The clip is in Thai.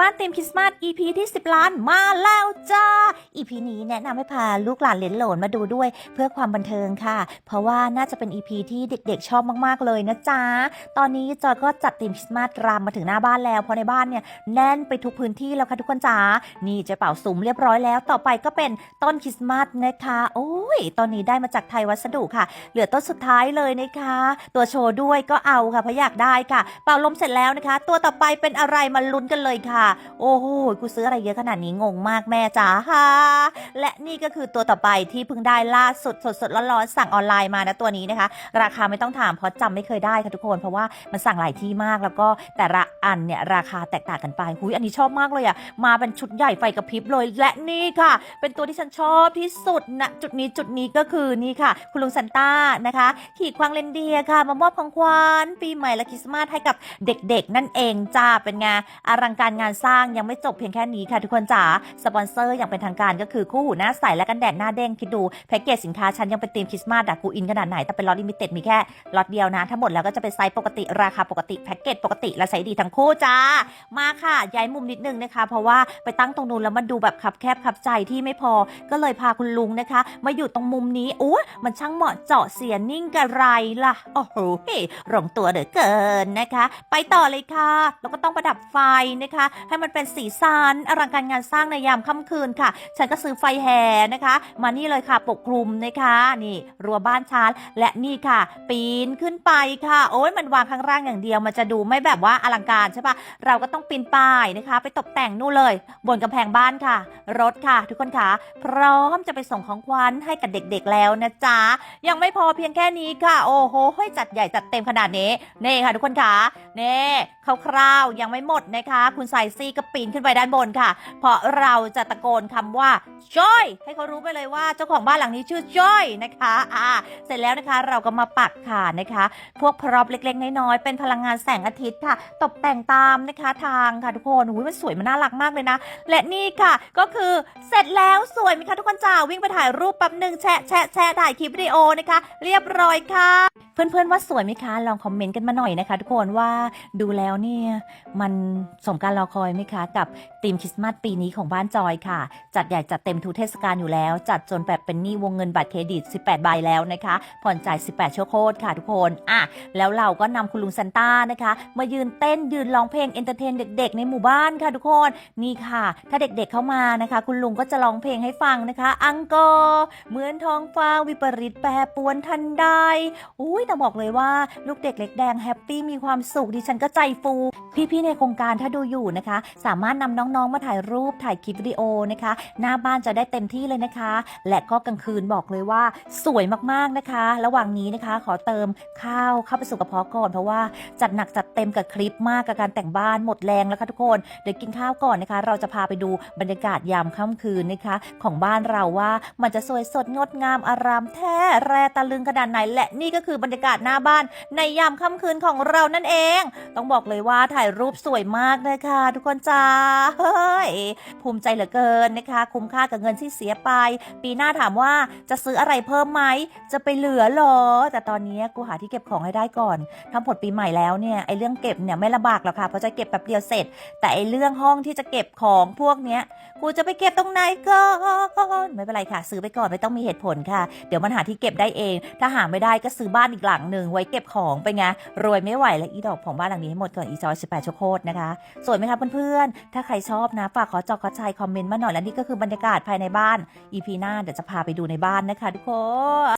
บ้านเต็มคริสต์มาส EP ที่ 10 ล้านมาแล้วจ้า EP นี้แนะนำให้พาลูกหลานเลนโหลนมาดูด้วยเพื่อความบันเทิงค่ะ เพราะว่าน่าจะเป็น EP ที่เด็กๆ ชอบมากๆเลยนะจ๊ะ ตอนนี้จอยก็จัดเต็มคริสต์มาสรามมาถึงหน้าบ้านแล้ว เพราะในบ้านเนี่ยแน่นไปทุกพื้นที่แล้วค่ะทุกคนจ๋านี่จะเป่าสุมเรียบร้อยแล้ว ต่อไปก็เป็นต้นคริสต์มาสนะคะ โอ้ ยตอนนี้ได้มาจากไทยวัสดุค่ะ เหลือต้นสุดท้ายเลยนะคะ ตัวโชว์ด้วยก็เอาค่ะเพราะอยากได้ค่ะ เป่าลมเสร็จแล้วนะคะ ตัวต่อไปเป็นอะไรมาลุ้นกันเลยค่ะ โอ้โหกูซื้ออะไรเยอะขนาดนี้งงมากแม่จ๋าค่ะ และนี่ก็คือตัวต่อไปที่เพิ่งได้ล่าสุดสดสดร้อนๆสั่งออนไลน์มานะตัวนี้นะคะ ราคาไม่ต้องถามเพราะจำไม่เคยได้ค่ะทุกคน เพราะว่ามันสั่งหลายที่มากแล้วก็แต่ละอันเนี่ยราคาแตกต่างกันไปหุยอันนี้ชอบมากเลยอะมาเป็นชุดใหญ่ไฟกระพริบเลย และนี่ค่ะ เป็นตัวที่ฉันชอบที่สุดนะจุดนี้จุดนี้ก็คือนี่ค่ะ คุณลุงซันต้านะคะ ขี่ควางเลนเดียค่ะ มามอบของขวัญปีใหม่และคริสต์มาสให้กับเด็กๆ นั่นเองจ้าเป็นไงอลังการงานสร้างยังไม่จบเพียงแค่นี้ค่ะทุกคนจ๋าสปอนเซอร์อย่างเป็นทางการก็คือคู่หูหน้าใสและกันแดดหน้าเด้งคิดดูแพ็กเกจสินค้าฉันยังเป็นธีมคริสต์มาสอะกูอินขนาดไหนแต่เป็นล็อตลิมิเต็ดมีแค่ล็อตเดียวนะทั้งหมดแล้วก็จะเป็นไซส์ปกติราคาปกติแพ็กเกจปกติและใช้ดีทั้งคู่จ้ามาค่ะ ย้ายมุมนิดนึงนะคะ เพราะว่าไปตั้งตรงนู้นแล้วมันดูแบบคับแคบคับใจที่ไม่พอก็เลยพาคุณลุงนะคะ มาอยูู่่ตรงมุมนี้โอ้มันช่างเหมาะเจาะเสียนิ่งกระไรล่ะ โอ้โหลงตัวเหลือเกินนะคะ ไปต่อเลยค่ะ แล้วก็ต้องประดับไฟนะคะ ให้มันเป็นสีสันอลังการงานสร้างในยามค่ำคืนค่ะ ฉันก็ซื้อไฟแห่นะคะ มานี่เลยค่ะปกคลุมนะคะ นี่รั้วบ้านชานและนี่ค่ะ ปีนขึ้นไปค่ะ โอ้ยมันวางข้างล่างอย่างเดียว มันจะดูไม่แบบว่าอลังการใช่ปะเราก็ต้องปีนป้ายนะคะ ไปตกแต่งนู่นเลย บนกำแพงบ้านค่ะ รถค่ะ ทุกคนค่ะ พร้อมจะไปส่งของขวัญให้กับเด็กๆแล้วนะจ๊ะ ยังไม่พอเพียงแค่นี้ค่ะ โอ้โหจัดใหญ่จัดเต็มขนาดนี้นี่ค่ะทุกคนค่ะนี่คร่าวๆยังไม่หมดนะคะ คุณไซซี่ก็ปีนขึ้นไปด้านบนค่ะ เพราะเราจะตะโกนคำว่าจ้อยให้เขารู้ไปเลยว่าเจ้าของบ้านหลังนี้ชื่อจ้อยนะคะอ่าเสร็จแล้วนะคะเราก็มาปักค่ะนะคะ พวกพร็อพเล็กๆน้อยๆเป็นพลังงานแสงอาทิตย์ค่ะ ตกแต่งตามนะคะทางค่ะทุกคนอุ้ยมันสวยมันน่ารักมากเลยนะ และนี่ค่ะก็คือเสร็จแล้วสวยไหมคะทุกคนจ้าวิ่งไปถ่ายรูปแป๊บนึงหนึ่งแชะแชะแชะถ่ายคลิปวิดีโอนะคะ เรียบร้อยค่ะ เพื่อนๆว่าสวยไหมคะ ลองคอมเมนต์กันมาหน่อยนะคะ ทุกคนว่าดูแล้วเนี่ยมันสมการรอคอยไหมคะ กับธีมคริสต์มาสปีนี้ของบ้านจอยค่ะ จัดใหญ่จัดเต็มทุกเทศกาลอยู่แล้ว จัดจนแบบเป็นหนี้วงเงินบัตรเครดิต 18 ใบแล้วนะคะ ผ่อนจ่าย 18ชั่วโคตรค่ะทุกคนอะแล้วเราก็นำคุณลุงซันต้านะคะ มายืนเต้นยืนร้องเพลงเอนเตอร์เทนเด็ก ๆ ในหมู่บ้านค่ะทุกคนนี่ค่ะ ถ้าเด็กๆเข้ามานะคะ คุณลุงก็จะร้องเพลงให้ฟังนะคะ อังกอเหมือนท้องฟ้าวิปริตแปรปวนทันใดอุ้ยแต่บอกเลยว่าลูกเด็กเล็กแดงแฮปปี้มีความสุขดิฉันก็ใจฟู พี่ๆในโครงการถ้าดูอยู่นะคะ สามารถนำน้องๆมาถ่ายรูปถ่ายคลิปวิดีโอนะคะ หน้าบ้านจะได้เต็มที่เลยนะคะ และก็กลางคืนบอกเลยว่าสวยมากๆนะคะ ระหว่างนี้นะคะ ขอเติมข้าวเข้าไปสู่กระเพาะก่อนเพราะว่าจัดหนักจัดเต็มกับคลิปมากกับการแต่งบ้านหมดแรงแล้วค่ะทุกคนเดี๋ยวกินข้าวก่อนนะคะ เราจะพาไปดูบรรยากาศยามค่ำคืนนะคะ ของบ้านเราว่ามันจะสวยสดงดงามอารามแท้แรตะลึงขนาดไหนและนี่ก็คือบรรยากาศหน้าบ้าน ในยามค่ำคืนของเรานั่นเอง ต้องบอกเลยว่าถ่ายรูปสวยมากเลยค่ะ ทุกคนจ้าเฮ้ยภูมิใจเหลือเกินนะคะ คุ้มค่ากับเงินที่เสียไป ปีหน้าถามว่าจะซื้ออะไรเพิ่มไหมจะไปเหลือหรอ แต่ตอนนี้กูหาที่เก็บของให้ได้ก่อนทำผลปีใหม่แล้วเนี่ยไอ้เรื่องเก็บเนี่ยไม่ลำบากหรอกค่ะเพราะจะเก็บแบบเดียวเสร็จ แต่ไอ้เรื่องห้องที่จะเก็บของพวกเนี้ยกูจะไปเก็บตรงไหนก่อนไม่เป็นไรค่ะ ซื้อไปก่อนไม่ต้องมีเหตุผลค่ะ เดี๋ยวมันหาที่เก็บได้เอง ถ้าหาไม่ได้ก็ซื้อบ้านอีกหลังหนึ่งไว้เก็บของไปไงรวยไม่ไหวและอีดอกของบ้านหลังนี้ให้หมดก่อนอีจอย18ชั่วโคตรนะคะสวยไหมคะเพื่อนๆ ถ้าใครชอบนะฝากขอจอขอชายคอมเมนต์มาหน่อยและนี่ก็คือบรรยากาศภายในบ้าน EP หน้าเดี๋ยวจะพาไปดูในบ้านนะคะทุกคน